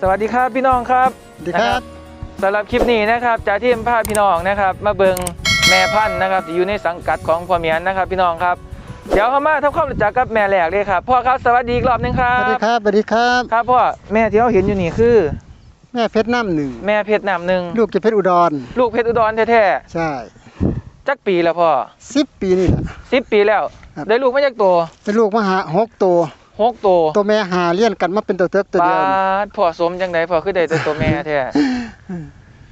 สวัสดีครับพี่น้องครับสวัสดีครับสำหรับคลิปนี้นะครับจ่าที่พาพี่น้องนะครับ มาเบิงแม่พันธุ์นะครับที่อยู่ในสังกัดของพ่อเมียนนะครับ พี่น้องครับ เดี๋ยวเข้ามาทำความรู้จักกับแม่แหลกเลยครับพ่อครับสวัสดีอีกรอบหนึงครัสบวัสดีครับสวัสดีครับ ครับพ่อแม่ที่เราเห็นอยู่นี่คือ แม่เพชรน้ำหนึ่งแม่เพชรน้ำหนึ่งลูกจะเพชรอุดร ลูกเพชรอุดรแท้ใช่ๆจักปีแล้วพ่อสิบปีนี่แหละ สิบปีแล้ว ครับ ได้ลูกมาจากตัวเป็นลูกมหาหกตัว หกตัวตัวแม่หาเลี้ยนกันมาเป็นตัวเทิกตัวปาเดียวนี่ดพ่อสมจังไดพ่อคือได้แต่ตัวแม่แท้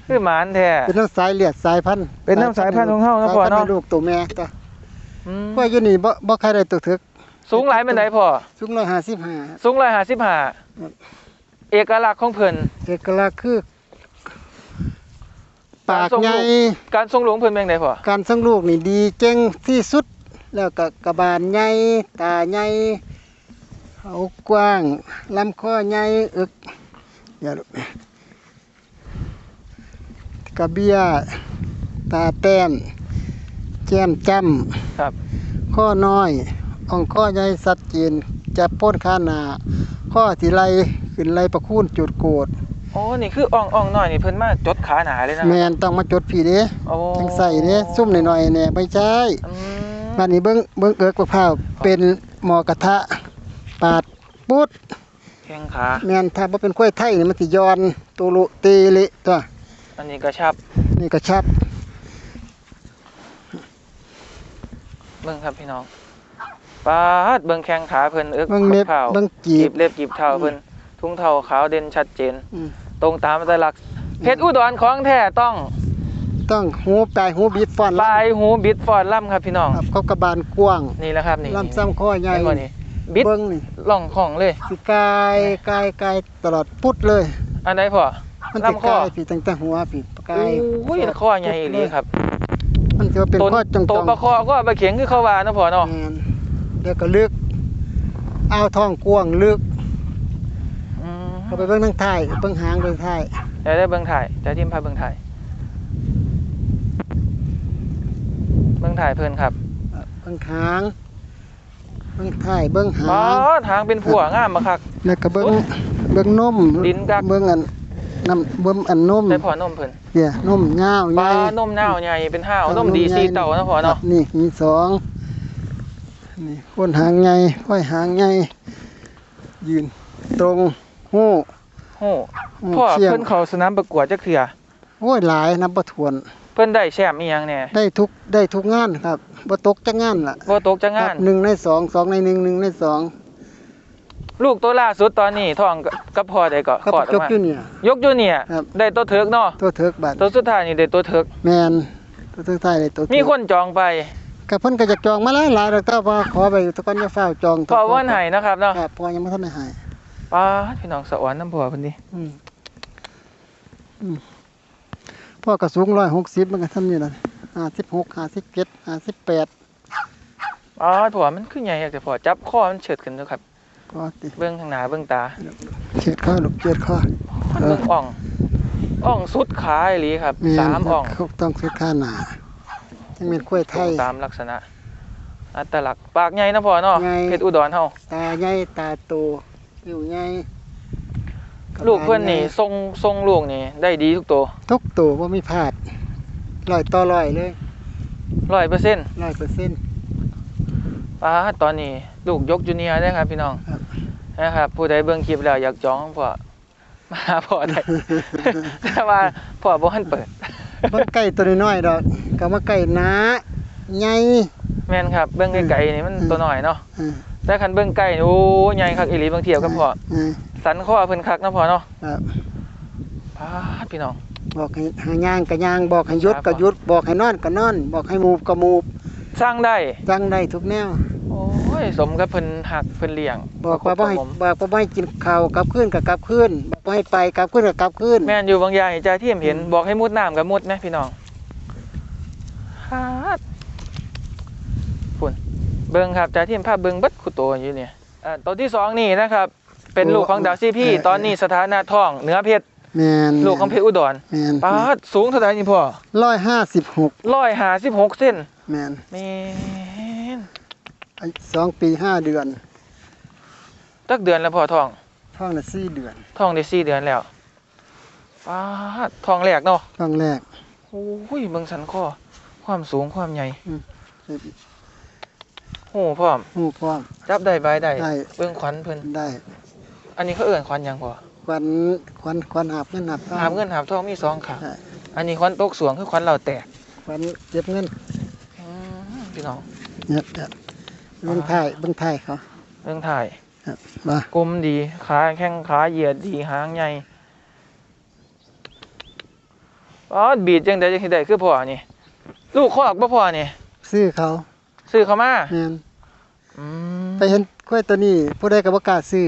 คือหมานแท้เป็นน้ำสายเลือดสายพันธุ์เป็นน้ำสายพันธุ์ของเฮานะพ่อเนาะสยพัธุ์ให้ลูกตัวแม่ตัวอืมพว่าอยู่นี่บ่บ่ใครได้ตัวเทิกสูงหลายเป็นไดพ่อสูงร้อยห้าสิบห้าสูงร้อยห้าสิบห้าครับเอกลักษณ์ของเพิ่นเอกลักษณ์คือปากการทรงใหญ่ลูกการทรงหลวงเพิ่นเป็นไงพ่อการส่งลูกนี่ดีเจ๋งที่สุดแล้วก็กระบาลใหญ่ตาใหญ่ เขากว้างลำคอใหญ่อึกอย่าลูกกระเบียตาแต้มแก้มจ้ครับำข้อน้อยอ่องข้อใหญ่สัดเจนจะพ้นข้าหนาข้อที่ไรขึ้นไรประคูนจุดโกดโอ้นี่คืออ่องอ่องน้อยนี่เพิ่นมาจดขาหนาเลยนะแมนต้องมาจดผีเด้โอ้จังใส่เด้ซุ่มหน่อยๆเนี่ยไม่ใช่อืมบ้านนี้เบิ้งเบิ้งเอิกประพร้าวเป็นหมอกระทะ ปาดปุ๊ดแข้งขาแม่นถ้าบ่เป็นกล้วยไทยนี่มันสิย้อนตูลุตีเละตัวอันนี้กระชับนี่ก็ชับเบิ่งครับพี่น้องปาดเบิ่งแข้งขาเพิ่นเอิกเบิ้งเล็บขาเบิ้งจีจีบเล็บจีบเท้าเพิ่นทุ่งเท้าขาวเด่นชัดเจน ตรงตามอัตลักษณ์เพชรอุดรของแท้ต้องต้องหูปลายหูบิดฟอนปลายหูบิดฟอดล่ำครับพี่น้องครับเขากระบาลกว้างนี่แหละครับนี่ลำซ้ำข้อใหญ่ บ่นี่บิดเบิ้งนี่ล่องของเลย สิกายกายกายตลอดพุดเลย อันใดพ่อมันสิลำข้อกายผีตั้งแต่หัวผีกายโอ้ยข้อใหญ่อีหลีครับมันถือว่าเป็นต้นข้อจงโตๆปลาคอก็ปลาเข็งคือเขาว่าเนาะพ่อเนาะแม่นแล้วก็ลึกอ้าวท้องกว้างลึกอืมเข้าไปเบิ้งทางท้ายเบิ้งหางเบิ้งท้ายเดี๋ยวได้เบิ่งถ่ายเดี๋ยวทีมพาเบิ่งถ่ายเบิ่งถ่ายเพิ่นครับ เบิ้งหาง เบิ้งท้ายเบิ้งหาอ๋องทางเป็นผัวงามมาคัก แล้วก็เบิ้งเบิ้งนมลิ้นกัก เบิ้งอันน้ำเบิ้งอันนมได้พ่อนมเพิ่นเดี๋ยนมยาวปใหลาญ่นมหน้าวใหญ่เป็นห้าวครับนมดีนมใหญ่ซีเต่านะพ่อเนาะครับนี่มีสองนี่คนหางใหญ่ค่อยหางใหญ่ยืนตรงหู้โอ้หู้พ่อเชี่ยงเพิ่นเข้าสนามประกวดจักเทื่อโอ้ยหลายนับประทวน เพิ่นได้แชมป์อีหยังแน่ได้ทุกได้ทุกงานครับบ่ตกจักงานล่ะบ่ตกจักคงารันบหนึ่งในสองสองในหนึ่งหนึ่งในสองลูกตัวล่าสุดตอนนี้ท้องกับกับพ่อได้ก็ครับคลอดอจอกกมาอยู่เนี่ย ยกอยู่เนี่ยครับ ได้ตัวเถิกเนาะตัวเถิกบาดตัวสุดท้ายนี่ได้ตัวเถิกแมนตัวเถิกไทายเลยตัวเถิกมีคนจองไปกับเพิ่นก็จะจองมาหลายหลายๆดอกแต่ว่าขอไปตะกอนจะเฝ้าวจองพ่อว่านให้นะครับเนาะครับพอยังไม่ทันได้ใหายป้าดพี่น้องสะออนน้ำพ่อเพิ่นดิอืมอืม พ่อก็สูงร้อยหกสิบมันก็ทำนี่แหละห้าสิบหกห้าสิบเจ็ดห้าสิบแปดอ๋อพ่อมันคือใหญ่อยากจะพ่อจับคอมันเฉิดขึ้นเด้อครับ ก็ติเบิ่งข้างหน้าเบิ่งตาเฉียดข้อลูกเฉียดข้อมันเบิ่งอ่องอ่องสุดขาอีหลีครับแม่นสามอ่องเขาต้องซื้อข้าหนาจังเป็นกล้วยไทย ตามลักษณะ อัตลักษณ์ปากใหญ่นะพ่อเนาะใหญ่ เพชรอุดรเฮาตาใหญ่ตาโตผิวใหญ่ ลูกเพิ่นนี่ทรงทรงลูกนี่ ได้ดีทุกตัว ทุกตัวว่ามีพลาดร้อยต่อร้อยเลย100%ร้อยเปอร์เซ็นต์ป้าดตอนนี้ ลูกยกจูเนียร์ได้ครับพี่น้องครับนะครับผู้ใดเบิ่งคลิปแล้วอยากจองพ่อมาหาพ่อได้แต่ว่าพ่อบ่ทันเปิดมันไก่ตัวน้อยๆดอกก็มาไก่หนาใหญ่แม่นครับ เบิ่งไกลๆนี่มันอืมตัวน้อยเนาะอ่าแต่คันเบิ่งใกล้นี่โอ้ใหญ่คักอีหลีบางเทียบกับพ่ออ่า สันคอเพิ่นคักเนาะพ่อเนาะครับพาดพี่น้อง บอกให้หางย่างก็ย่างบอกให้หยุดครับก็หยุดบอกให้นอนก็นอน บอกให้มูฟก็มูฟสร้างได้ จังได้ทุกแนว โอ้ย สมกับเพิ่นหักเพิ่นเลี้ยงบอกว่าประบ่ให้คบประหงมบอกว่าบ่ให้กินข้าวกลับคืนก็กลับคืนบอกว่าให้ไปกลับคืนก็กลับคืนแม่นอยู่บางอย่างใจที่เห็นบอกให้มุดน้ำก็มุดนะพี่น้องพาดพุ่นเบิ่งครับใจที่ภาพเบิ่งเบิดคุโตอยู่เนี่ยอ่าตัวที่สองนี่นะครับ เป็นลูกของดาวซีพี่ ตอนนี้สถานะท้องเหนือเพชรแม่นลูกของเพชรอุดรแม่นปาดสูงเท่าไหร่นี่พ่อ156ร้อยห้าสิบหกเส้นแม่นแม่นอายุสองปีห้าเดือนตักเดือนแล้วพ่อท้องท้องละสี่เดือนท้องได้สี่เดือนแล้วป้าดท้องแรกเนาะท้องแรกโอ้ยเบิ่งสันคอความสูงความใหญ่โอ้พร้อมหูพร้อม จับได้บายได้ได้ เบิ่งขวัญเพิ่นได้ อันนี้เขาเอิ่นขวัญหยังพอควันควันควันหาบเงินหาบทองหามเงินหามทองมีสองขาใช่อันนี้ขวัญตกสวงคือขวัญเราแตกควันเก็บเงินอืมพี่น้องเนี่ยเนี่ยเบิ่งท้ายเบิ่งท้ายเขาเรื่องถ่ายครับมากลมดีขาแข้งขาเหยียดดีหางใหญ่อ๋อบีดจังไดจังสิได้คือพ่อนี่ลูกคอกบ่พ่อนี่ซื้อเขาซื้อเขามาแม่นอืมไปเห็นกล้วยตัวนี้ผู้ใดก็บ่กล้าซื้อ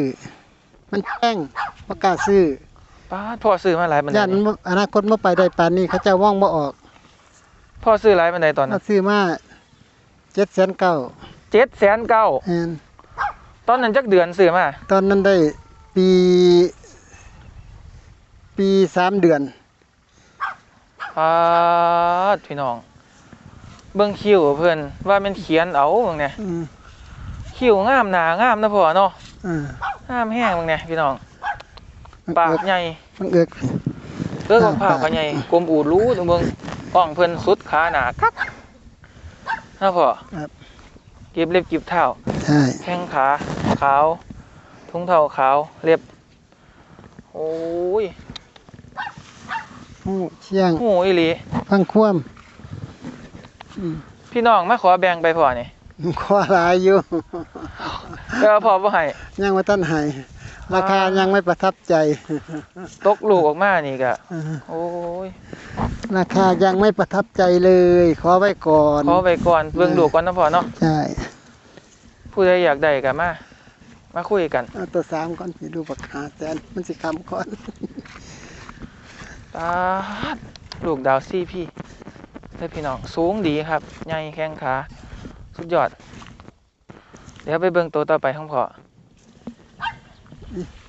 มันแพงบ่กล้าซื้อป้าดพ่อซื้อมาหลายบันไดย่านนี่บ่อนาคตบ่ไปได้ปานนี้เขาเจะว่องบ่ออกพ่อซื้อหลายบันไดตอนนั้เอานซื้อมา7 9 0 0 0เจ็ดแสนเก้าแม่นตอนนั้นจักเดือนซื้อมาตอนนั้นได้ปี ปีสามเดือน ป้าดพี่น้อง เบิ่งคิ้วเพิ่นว่ามันเขียนเอาเบิ่งเนี่ยอืมคิ้วงามหนางามนะพ่อเนาะ อ่า งามแห้งเบิ่งเนี่ยพี่น้องมันปากเอิกใหญ่มันเอิกเลือกของปาผ้ากก็ใหญ่กลมอูดรู้ตรงเบิ่งอ่องเพิ่นสุดขาหนาคักนะพ่อครับกีบเล็บกีบเท้าใช่แข้งขาขาว ทุ่งเท้าขาวเล็บ โอ้ยหูเชียงหูอีหลีพังคว่ำอืมพี่น้องมาขอแบ่งไปพ่อนี่ขอหลายอยู่แต่ว่าพ่อบ่ให้ยังว่าท่านให้ราคายังไม่ประทับใจ ตกลูกออกมานี่ก็อ่าโอ้ยราคายังไม่ประทับใจเลย ขอไว้ก่อนขอไปก่อนเบิ่งลูกก่อนนะพ่อเนาะใช่ผู้ใดอยากได้ก็มามาคุยกันเอาตัวสามก่อนสิดูปากหาแสนมันสิคำก่อนตาดลูกดาวซี่พี่เด้อพี่น้องสูงดีครับใหญ่แข้งขาสุดยอด เดี๋ยวไปเบิ่งตัวต่อไปของพ่อ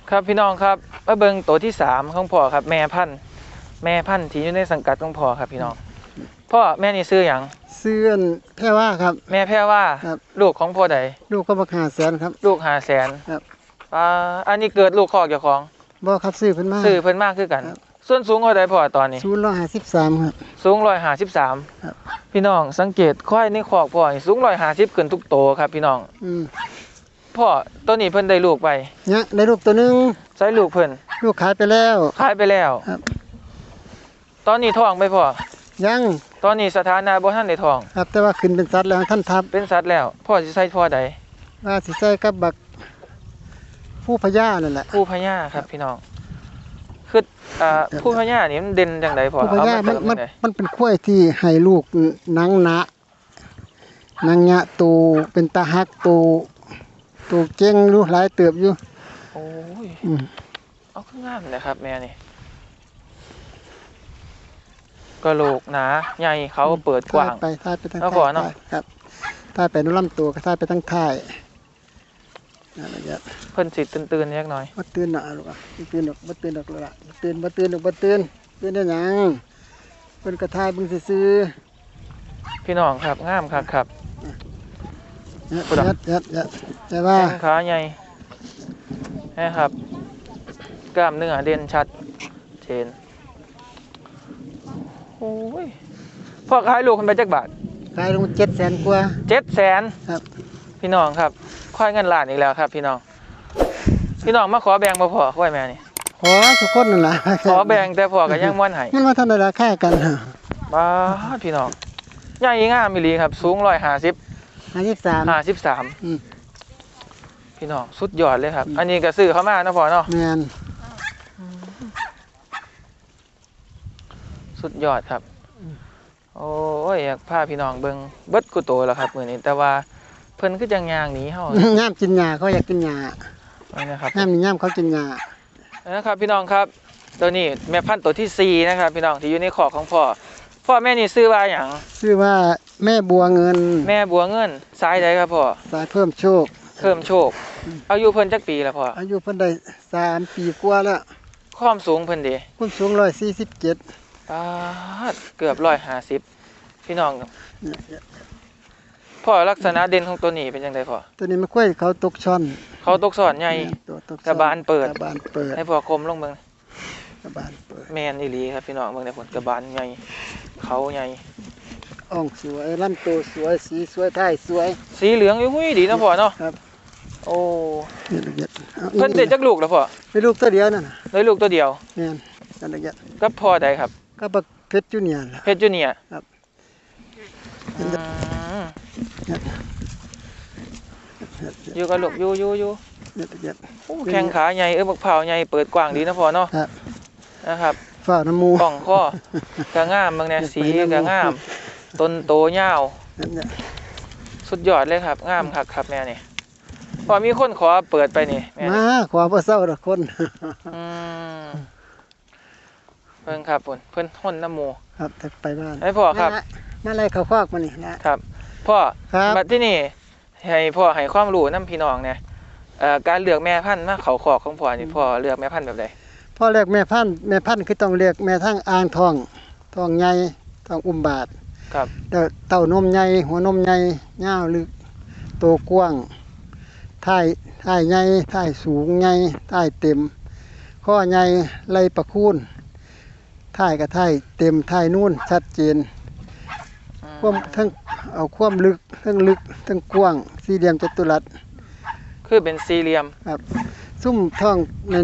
ครับพี่น้องครับมาเบิ่งตัวที่สามของพ่อครับ แม่พันธุ์แม่พันธุ์ที่อยู่ในสังกัดของพ่อครับพี่น้องพ่อแม่นี่ซื้ออย่างเสื้อนแค่ว่าครับ แม่แพ้ว่าครับลูกของพ่อใดลูกก็บักหาแสนครับ ลูกหาแสนครับอ่าอันนี้เกิดลูกคอกเจ้าของบ่ครับซื้อเพิ่นมาซื้อเพิ่นมากคือกันครับ ส่วนสูงเท่าใดพ่อตอนนี้ ศูนย์ร้อยห้าสิบสามครับ สูงร้อยหาสิบสามครับ พี่น้องสังเกตควายในคอกพ่อนี่สูงร้อยหาสิบขึ้นทุกโตครับพี่น้องอืมพ่อตัวนี้เพิ่นได้ลูกไปเนี่ยได้ลูกตัวหนึงใช้ลูกเพิ่นลูกขายไปแล้ว ขายไปแล้วครับ ตอนนี้ท้องไปพ่อยังตอนนี้สถานะบ่ทันได้ท้อง ครับแต่ว่าขึ้นเป็นสัตว์แล้วท่านทับเป็นสัตว์แล้ว พ่อสิใส่พ่อใดว่าสิใส่กับบักผู้พญานั่นแหละ ผู้พญาครับพี่น้อง คืออ่าครับผู้พญานี่มันเด่นจังไดพ่อผู้พญาเอมันเติมันจังใดมันเป็นข้วยที่ให้ลูกหนังหนะหนังหยะตูเป็นตาฮักตูตูเก่งรู้หลายเติบอยู่โอ้ยอืมเอาคืองามเลยครับ แม่นี่กระโหลกหนาใหญ่เขาเปิดกว้างทายไปทายไปทั้งเอาท้ก่าอนยเนาะครับทายไปนู่นลำตัวก็ทายไปทั้งท้าย นั่นแหละครับเพิ่นสิตื่นๆเล็กน้อยบ่ตื่นหน่อยลูกอะบ่ตื่นดอกบ่ตื่นดอกลูกอะบ่ตื่นบ่ตื่นดอกบ่ตื่นตื่นได้หยังเพิ่นก็ทายเบิ่งซื่อพี่น้องครับงามครับครับๆยัดพูดอะยัดยัดยัดแต่ว่าแข้งขาใหญ่นะครับกล้ามเนื้อเด่นชัดเจนโอ้ยพ่อขายลูกคนไปจักบาทขายลง700,000กว่าเจ็ดแสนครับ พี่น้องครับ ควายเงินล้านอีกแล้วครับพี่น้อง พี่น้องมาขอแบ่งบ่พอควายแม่นี่ขอทุกคนนั่นล่ะขอแบ่งแต่พอก็ยังม่วนให้มันว่าท่านได้ราคากันฮะบ้าดพี่น้องใหญ่งามอีหลีครับ สูงร้อยห้าสิบ53ห้าสิบสามอืมพี่น้องสุดยอดเลยครับอืมอันนี้ก็ซื้อเข้ามาเนาะพอเนาะแม่นสุดยอดครับ โอ้ยอยากพาพี่น้องเบิ่งเบิดกุโตแล้วครับมื้อนี้แต่ว่า เพิ่นคือจังยางหนีเฮาย่ามกินหญ้าเขาอยากกินหญ้าเอานะครับย่ามนี่ย่ามเขากินหญ้านะครับ พี่น้องครับ ตัวนี้แม่พันธุ์ตัวที่สี่นะครับ พี่น้องที่อยู่ในขอกของพ่อพ่อแม่นี่ซื้อว่าหยังชื่อว่าแม่บัวเงิน แม่บัวเงินสายใดครับพ่อสายเพิ่มโชค เพิ่มโชค อายุเพิ่นจักปีแล้วพ่ออายุเพิ่นได้สามปีกว่าแล้วความสูงเพิ่นเดีคุณสูงร้อยสี่สิบเจ็ดปาดเกือบร้อยห้าสิบพี่น้อง พ่อลักษณะเด่นของตัวนี้เป็นจังไดพ่อตัวนี้มันค่อยเขาตกช่อน เขาตกสอนใหญ่ตัวตกกระบาลเปิดกระบาลเปิดให้พ่อคมลงเบิ่งกระบาลเปิดแม่นอีหลีครับพี่น้องเบิ่งได้ผลกระบาลใหญ่เขาใหญ่อ่องสวยลำตัวสวยสีสวยท้ายสวย สีเหลืองอุ้ยดีนะพ่อเนาะครับโอ้นี่ละเอียดอาเพิ่นได้จักลูกแล้วพ่อเป็นลูกตัวเดียวนั่นน่ะได้ลูกตัวเดียวแม่นนั่นละเอียดกับพ่อใดครับก็บักเพชรจูเนียร์ล่ะเพชรจูเนียร์ครับอืมเนี่ย อยู่กับลูกอยู่อยู่อยู่นี่ละเอียดโอ้แข้งขาใหญ่เอ้ยบักเผาวใหญ่เปิดกว้างดีนะพ่อเนาะครับนะครับฝ้าน้ำมูป่องข้อกระงามเบิ่งเนี่ยสีกระงาม ต้นโตยาวนั่นเนี่ยสุดยอดเลยครับงามครับครับแม่นี่พอมีคนขอเปิดไปนี่แม่นี่มาขวาบ่เศร้าดอกคนอืมเพิ่นครับเพิ่นเพิ่นห่นน้ำหมูครับแต่ไปบ้านให้พ่อครับมาละมาไล่เขาคอกมานี่นะครับ พ่อครับบัดที่นี่ให้พ่อให้ความรู้นํพี่น้องเนี่ยเอ่อการเลือกแม่พันธุ์มาเขาขอกของพ่อนี่พ่อเลือกแม่พันธุ์แบบใดพ่อเรียกแม่พันธุ์แม่พันธุ์คือต้องเรียกแม่ทั้งอ่างทองทองใหญ่ทองอุ้มบาทครับ แล้วเต้านมใหญ่หัวนมใหญ่ยาวลึกโตกว้างท้ายท้ายใหญ่ท้ายสูงใหญ่ท้ายเต็ม ข้อใหญ่ไหลประคูนท้ายกับท้ายเต็มท้ายนู่นชัดเจนอืม ความทั้งเอาความลึกทั้งลึกทั้งกว้างสี่เหลี่ยมจัตุรัสคือเป็นสี่เหลี่ยมซุ่มท้อง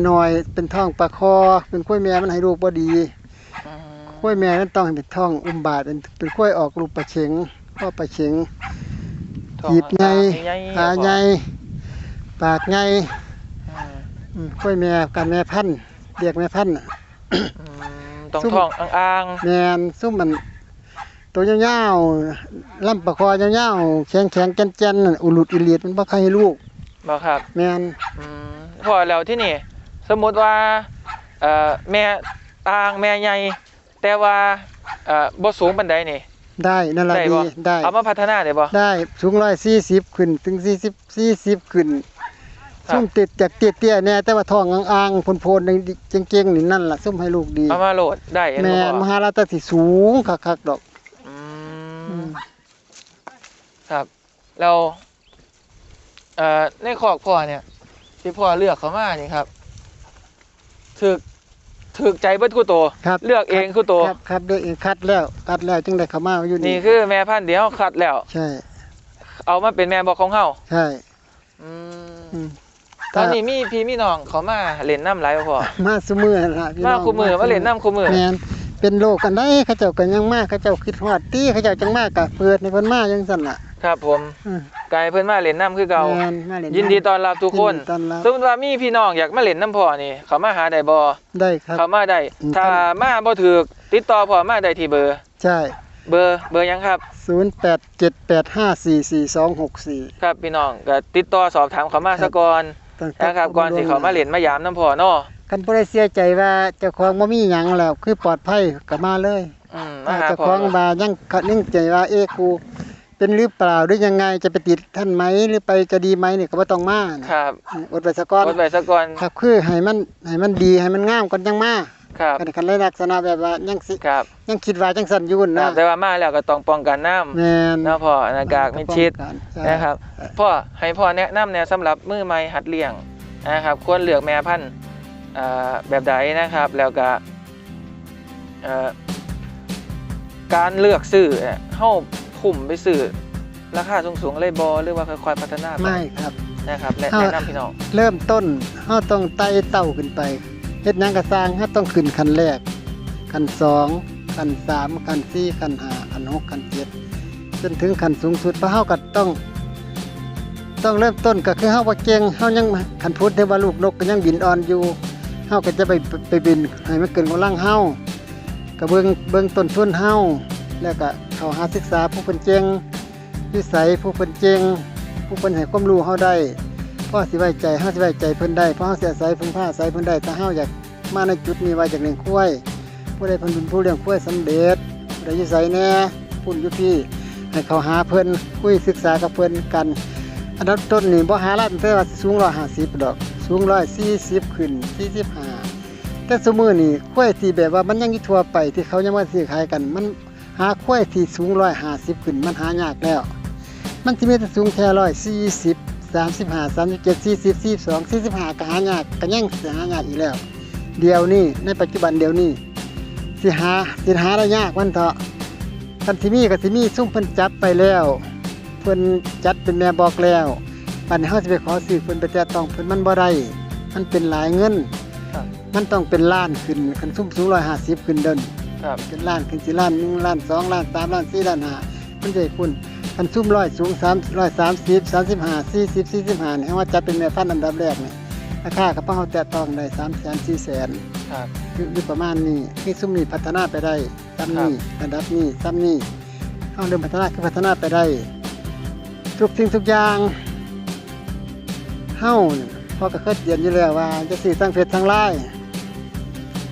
น้อยๆเป็นท้องปลาคอ เป็นกล้วยแม่มันให้ลูกบ่ดีอืมกล้วยแม่นั้นต้องให้เป็นท้องอุ้มบาทเป็นเป็นกล้วยออกลูกปลาเฉงพ่อปลาเฉงท้องหีบใหญ่ใหญ่ขาใหญ่ปากใหญ่อืมอืมกล้วยแม่กันแม่พันธุ์เรียกแม่พันธุ์น่ะอืมต้องซุ่มท้องอ่างแม่นซุ่มมัน ตัวยาวๆลำปลาคอยาวๆแข็งๆแก่นๆนั่นอุลุดอิเลียดมันบ่ใครให้ลูกๆบ่ครับแม่นอืมพอแล้วที่นี่ สมมุติว่าเอ่อแม่อ่างแม่ใหญ่แต่ว่าเอ่อบ่สูงปานใดนี่ ได้นั่นล่ะได้ดีบ่ได้เอามาพัฒนาได้บ่ ได้สูง140ขึ้นถึง40 40ขึ้นครับ ซุ่มติดจากเตี้ยๆแน่แต่ว่าท้องอ่างๆโพนๆนี่เก่งๆนี่นั่นล่ะซุ่มให้ลูกดี เอามาโหลดได้เห็นแม่บ่นพ่มอหาราชสิสูงคักๆดอกอือืมม ครับแล้วเอ่อในคอกพ่อเนี่ย ที่พ่อเลือกเขามานี่ครับถึกถึกใจเบิดคู่โตครับเลือกเองคู่โตครับครับเด็กเองคัดแล้วคัดแล้วจึงได้เข้ามาอยู่นี่นี่คือแม่พันธุ์เดียวคัดแล้ว ใช่เอามาเป็นแม่บอกของเฮาใช่อืมอืมตอนนี้มีพี่มีน้องเขามาเล่นน้ำไหลายบ่พ่อมาซุมือนั่นล่ะพี่มาน้องคู่มือมาเล่นน้ำคู่มือแม่น เป็นโลกกันได้เขาเจ้าก็ยังมาเขาเจ้าคิดฮอดตีเขาเจ้าจังมากะเปิดในเพิ่นมาจังซั่นล่ะ ครับผมอืมไกลเพิ่นมาเล่นน้ำคือเก่าแม่นมาเล่นยินดีต้อนรับทุกคนยิดีต้อนรับ สมมติว่ามีพี่น้องอยากมาเล่นน้ำพ่อนี่ เขามาหาได้บ่ได้ครับ เขามาได้อืม ถ้ามาบ่ถูกติดต่อพ่อมาได้ที่เบอร์ ใช่ เบอร์เบอร์หยังครับ 0878544264 ครับพี่น้องก็ติดต่อสอบถามเขามาซะก่อนตั้งแต่นะครับก่อนสิเขามาเล่นมายามน้ำพ่อเนาะ กันบ่ได้เสียใจว่าเจ้าของบ่มีหยังแล้ว คือปลอดภัยก็มาเลยอืมมาถ้าหาเจ้าพ่อของบายังก็นึงใจว่า เอ๊ะกูเป็นหรือเปล่าหรือยังไงจะไปติดท่านไหมหรือไปจะดีไหมนี่ก็บ่ต้องมานะครับอดไปซะก่อนกดไว้ซะก่อนครับคือให้มันให้มันดีให้มันงามก่อนจังมาครับกันคันเลยลักษณะแบบว่ายังสิครับยังคิดว่าจังสั่นอยู่ครันะบแต่ว่ามาแล้วก็ต้องป้องกันน้ำแม่นนะพ่อหน้ากากมิดชิดใช่นะครับพ่อให้พ่อแนะนำแนวสำหรับมือใหม่หัดเลี้ยงนะครับควรเลือกแม่พันธุ์อ่า แบบใดนะครับแล้วก็เอ่อการเลือกซื้อเนี่ยเฮาคุ้มไปซื้อราคาสูงๆเลยบ่หรือว่าค่อยๆพัฒนาไปไม่ครับนะครับแนะเฮาแนะนำพี่น้องเริ่มต้นเฮาต้องไต่เต้าขึ้นไปเฮ็ดหยังก็สร้างเฮาต้องขึ้นขั้นแรกขั้นสองขั้นสามขั้นสี่ขั้นห้าขั้นหกขั้นเจ็ดจนถึงขั้นสูงสุดเพราะเฮาก็ต้อง ต้องเริ่มต้นก็คือเฮาบ่เก่งเฮายังคันพูดได้ว่าลูกนกก็ยังบินอ่อนอยู่ เฮาก็จะไปไปบินให้มันเกินกำลังเฮาก็เบิ่งเบิ่งต้นทุนเฮาแล้วก็เข้าหาศึกษาผู้เพิ่นเก่งวิสัยผู้เพิ่นเก่งผู้เพิ่นให้ความรู้เฮาได้พ่อสิไว้ใจเฮาสิไว้ใจเพิ่นได้เพราะเฮาสิอาศัยพึ่งพาอาศัยเพิ่นได้ถ้าเฮาอยากมาในจุดนี้ว่าจากเลี้ยงควยผู้ใดเพิ่นเป็นผู้เลี้ยงควยสำเร็จผู้ใดอยู่ไสแน่พุ่นอยู่พี่ให้เขาหาเพิ่นคุยศึกษากับเพิ่นกันอันดับต้นนี่บ่หาล้านแต่ว่าสูง150ดอก สูง140ขึ้น45แต่สมือนี่ควายที่แบบว่ามันยังอยู่ทั่วไปที่เขายังมาซื้อขายกัน มันหาควายที่สูง150ขึ้นมันหายากแล้ว มันสิมีแต่สูงแค่ร้อยสี่สิบสามสิบห้าสามสิบเจ็ดสี่สิบสี่สองสี่สิบห้าก็หายากก็ยังสิหายากอีกแล้ว เดียวนี่ในปัจจุบันเดียวนี่สิหาสิหาได้ยากมันเถอะคันสิมีก็สิมีซุ่มเพิ่นจับไปแล้ว เพิ่นจัดเป็นแม่บอกแล้ว ปันนี้เฮาสิไปขอซื้อเพิ่นไปแต่ต้องเพิ่นมันบ่ได้มันเป็นหลายเงิน ครับ มันต้องเป็นล้านขึ้นคันซุ่มสูง150ขึ้นเดินครับ เป็นล้านขึ้นสิล้านหนึ่งล้านสองล้านสามล้านสี่ล้านห้ามันจะให้คุณคันซุ่มร้อยสูงสามร้อยสามสิบสามสิบห้าสี่สิบสี่สิบห้าเนี่ยให้ว่าจัดเป็นแม่พันธุ์อันดับแรกเนี่ยราคากระเป๋าแต่ต้องได้สามแสนสี่แสน ครับอยู่อยู่ประมาณนี้ที่ซุ่มนี้พัฒนาไปได้ซ้ำนี้ระดับนี้ซ้ำนี้เฮาเริ่มพัฒนาคือพัฒนาไปได้ ทุกสิ่งทุกอย่าง เฮาเนี่ยพอก็เคยเรียนอยู่แล้วว่าจะสื่อทั้งเพชรทั้งไล่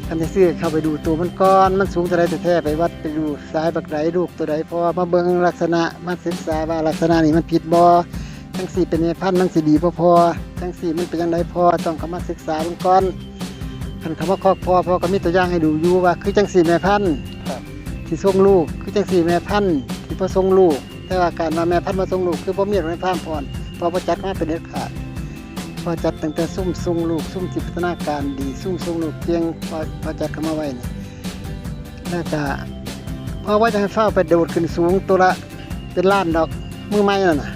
คันจะซื้อเข้าไปดูตัวมันก่อนมันสูงเท่าไรแท้ๆไปวัดไปดูสายบักไหลลูกตัวใดพอมาเบิ่งลักษณะมาศึกษาว่าลักษณะนี้มันผิดบ่ทั้งสี่เป็นแม่พันธุ์มันสิดีบ่พอทั้งสี่มันเป็นยังไงพอต้องเข้ามาศึกษาเบิ่งก่อนคันคำว่าครอบครัวพ่อก็มีตัวอย่างให้ดูอยู่ว่าคือจังสี่แม่พันธุ์ครับที่ส่งลูกคือจังสี่แม่พันธุ์ที่พ่อส่งลูกแต่ว่าการมาแม่พันธุ์มาส่งลูกคือพ่อมีอะไรพามพรพ่อประจัดมาเป็นเด็ดขาด พ่อจัดตั้งแต่ซุ่มส่งลูกซุ่มจิตพัฒนาการดีซุ่มส่งลูกเพียงพ่อพ่อจัดเข้ามาไว้นี่แล้วก็พ่อว่าจะให้เฝ้าไปโดดขึ้นสูงตัวละเป็นล้านดอกมือไม้นั่นน่ะ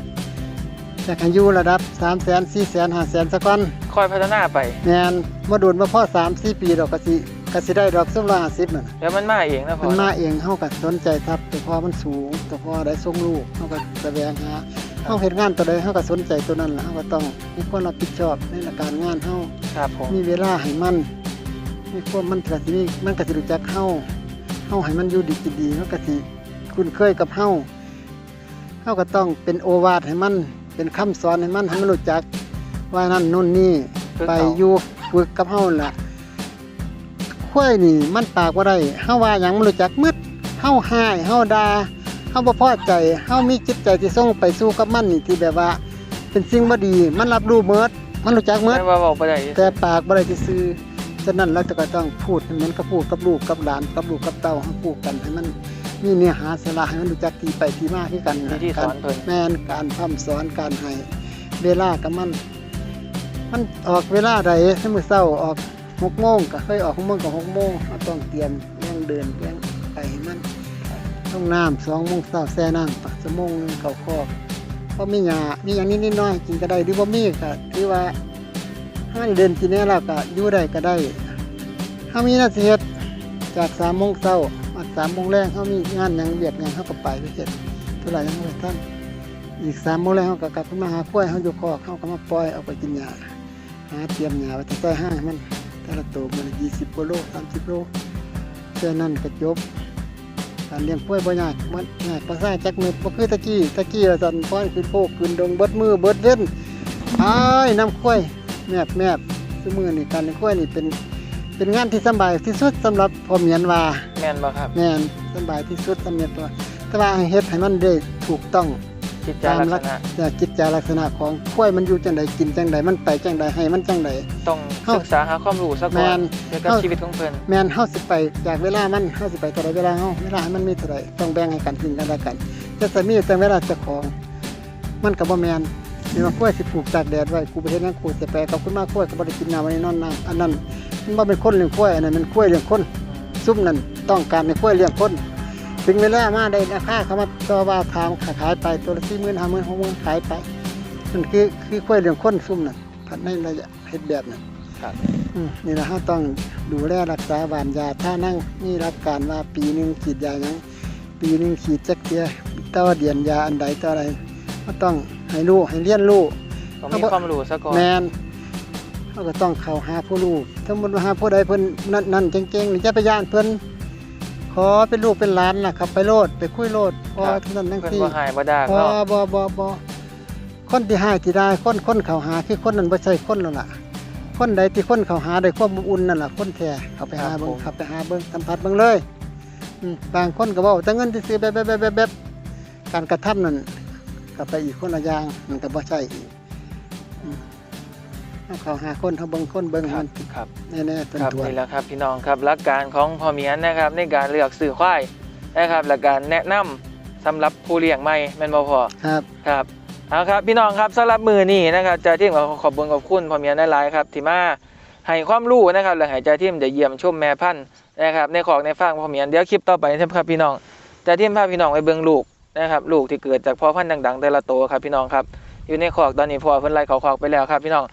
อยากให้อยู่ระดับ3 0 0 0 0 4 0 0 0 0 5 0 0 0 0สักก้อนค่อยพัฒนาไปแมนมาโดนมาพ่อสามสี่ปีดอกกะสิกะสิได้ดอกส้มละห้าสิบนั่นน่ะเดี๋ยวมันมาเองนะพ่มัอนมาเองเฮาก็สนใจทับแต่พอมันสูงแต่พอได้ส่งลูกเฮาก็แสวงหา เฮาเฮ็ดงานตัวใดเฮาก็สนใจตัวนั้นล่ะเฮาก็ต้องมีความรับผิดชอบในการงานเฮาครับผมมีเวลาให้มันมีความมันก็สิมีมันก็สิรู้จักเฮาเฮาให้มันอยู่ดีกินดีมันก็สิคุ้นเคยกับเฮาเฮาก็ต้องเป็นโอวาทให้มัน เป็นคำสอนให้มันให้มันรู้จัก ว่านั่นนู่นนี่ไปอยู่ฝึกกับเฮาล่ะข้อยนี่มันปากว่าได้เฮาว่าหยังมันรู้จักหมืดเฮาหายเฮาด่าเฮาบ่พอใจเฮามีจิตใจที่ส่งไปสู่กับมันนี่ที่แบบว่า เป็นสิ่งบ่ดี มันรับรู้หมดมันรู้จักหมดไม่ว่าบอกไปได้แต่ปากบ่ได้ซื่อฉะนั้นเราจะก็ต้องพูดให้เหมือนกับพูดกับลูกกับหลานกับลูกกับเต้าเฮาพูดกันให้มันมีเนื้อหาสาระให้มันรู้จักที่ไปที่มาคือกันวิธีสอนเพิ่นแม่นการพร่ำสอนการให้เวลากับมัน มันออกเวลาใดให้มื้อเช้าออกหกโมงก็เคยออกหกโมงกับหกโมงเราต้องเตรียมเรื่องเดินเรื่องไปให้มัน ต้องน้ำสองโมงเช้าแช่น้ำปักชั่วโมงหนึงเข้าคอกเพราะมีหยามีอย่างนี้นิดน้อยกินก็ได้หรือว่ามีก็ถือว่าห้าเดินกินแน่แล้วก็อยู่ได้ก็ได้ถ้ามีนาทีเฮ็ดจากสามโมงเช้ามาสามโมงแรงเขามีงานยังเวียดหยังเขาก็ไปไปเฮ็ดเท่าไหร่ยังไม่ท่านอีกสามโมงแล้วเขาก็กลับมาหากล้วยเขาอยู่คอกเขาก็มาปล่อยเอาไปกินหญ้าหาเตรียมหญ้าไว้ที่ใต้ห้างให้มันแต่ละตัวมันยี่สิบกว่าโลสามสิบโลแค่นั้นก็จบ การเลี้ยงกล้วยบ่ยากมันยากภาษาจักมือบ่คือตะกี้ตะกี้เราสั่นป้อนขึ้นโพกขึ้นดงเบิดมือเบิดเว้นอ้ายน้ำกล้วยแมบแมบคือมือนี่การเลี้ยงกล้วยนี่เป็นเป็นงานที่สำบายที่สุดสำหรับพ่อเมียนว่าแม่นบ่ครับแม่นสำบายที่สุดสำเร็จว่าแต่ว่าให้เฮ็ดให้มันได้ถูกต้อง จิตใจตามลัลักกษณะษณะจิตใจลักษณะของข้วยมันอยู่จังใดกินจังใดมันไปจังใดให้มันจังใด ต้องเฮ้าศึกษาหาความรู้ซะก่แม่อนนเกี่ยวกับเฮ้า ชีวิตของเพิ่นแม่นเฮาสิไปจากเวลามันเฮาสิไปแต่ละเวลาเฮาเวลาให้มันมีเท่าใดต้องแบ่งให้กันกินกันและกันจะสิมีแต่เวลาเจ้าของ มันก็บ่แม่นนี่ว่าข้วยสิปลูกตากแดดไว้กูไปเฮ็ดหยังกูสิไปกับคุณมาข้วยก็บ่ได้กินน้ำไว้นอนน้ำอันนั้นมันบ่เป็นคนเลี้ยงข้วยอันนั้นมันข้วยเลี้ยงคน ซุ่มนั้นต้องการให้ข้วยเลี้ยงคน ถึงเวลามาได้ราคาเขามาต่อว่าทางขายไปตัวละ40,000 50,000 60,000ขายไปมันคือคือข้อยเรื่องคนซุ่มนั่นผัดในระยะเฮ็ดแบบนั้นครับอืมนี่นะฮะต้องดูแลรักษาหวานยาถ้านั่งนี่รับการว่าปีหนึงฉีดยาหยังปีหนึงฉีดจักเทียต่อเดือนยาอันใดต่ออะไรก็ต้องให้รู้ให้เรียนรู้ต้องมีความรู้ซะก่อนแมนเขาก็ต้องเข้าหาผู้รู้ถ้ามันหาผู้ใดเพิ่นนั่นนั่นเก่งๆนี่จะไปย่านเพิ่น ขอเป็นลูกเป็นหลานล่ะครับ ไปโลดไปคุยโลดพอเท่านั้นทั้งเพิ่นที่บ่หายบ่ดากบ่เนาะบ่บ่บ่คนที่ให้ที่ได้คนคนเขาหาคือคนนั้นบ่ใช่คนแล้วล่ะ คนใดที่คนเขาหาได้ความอบอุ่นนั่นล่ะคนแท้เขาไปหาเบิ่งเขาไปหาเบิ่งสัมผัสเบิ่งเลยอืมบางคนก็เว้าแต่เงินที่ซื้อแบบแบบแบบแบบการกระทำนั่นก็ไปอีกคนละอย่างมันก็บ่ใช่อีกอืม เอาเขาหาคนเขาเบิ่งคนเบิ่งครัมับนครับแน่ๆต้นครับทวนนี่แหละครับพี่น้องครับหลักการของพ่อเมียนนะครับ ในการเลือกสื่อควายนะครับและการแนะนำสำหรับผู้เลี้ยงใหม่แม่นบ่พอครับ ครับเอาครับพี่น้องครับสำหรับมือนี้นะครับจ่าทีมขอขอบคุณขอบคุณพ่อเมียนหลายๆครับที่มาให้ความรู้นะครับและให้จ่าทีมได้เยี่ยมชมแม่พันธุ์นะครับในของในฟาร์มพ่อเมียนเดี๋ยวคลิปต่อไปนะครับพี่น้องจ่าทีมพาพี่น้องไปเบิ่งลูกนะครับลูกที่เกิดจากพ่อพันธุ์ดังๆแต่ละตัวครับพี่น้องครับอยู่ในขอกตอนนี้พ่อเพิ่นไล่เขาขอกไปแล้วครับพี่น้อง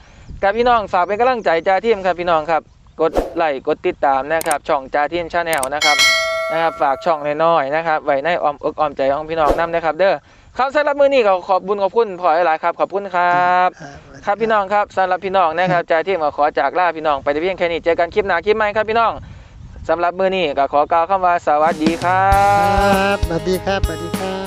กับพี่น้องฝากเป็นกำลังใจจ่าทีมครับพี่น้องครับกดไลค์กดติดตามนะครับ ช่องจ่าทีมชาแนลนะครับนะครับฝากช่องน้อยๆนะครับไว้ในอ้อมอกอ้อมใจของพี่น้องนํนะครับ เด้อครับสำหรับมื้อนี้ก็ขอบบุญขอบคุณพ่อหลายๆครับขอบคุณครับ ครับพี่น้องครับสำหรับพี่น้องนะครับใจที่มาขอจากลาพี่น้องไปแต่เพียงแค่นี้เจอกันคลิปหน้าคลิปใหม่ครับพี่น้องสำหรับมื้อนี้ก็ขอกล่าวคำว่าสวัสดีครัครับบสวัสดีครับสวัสดีครับ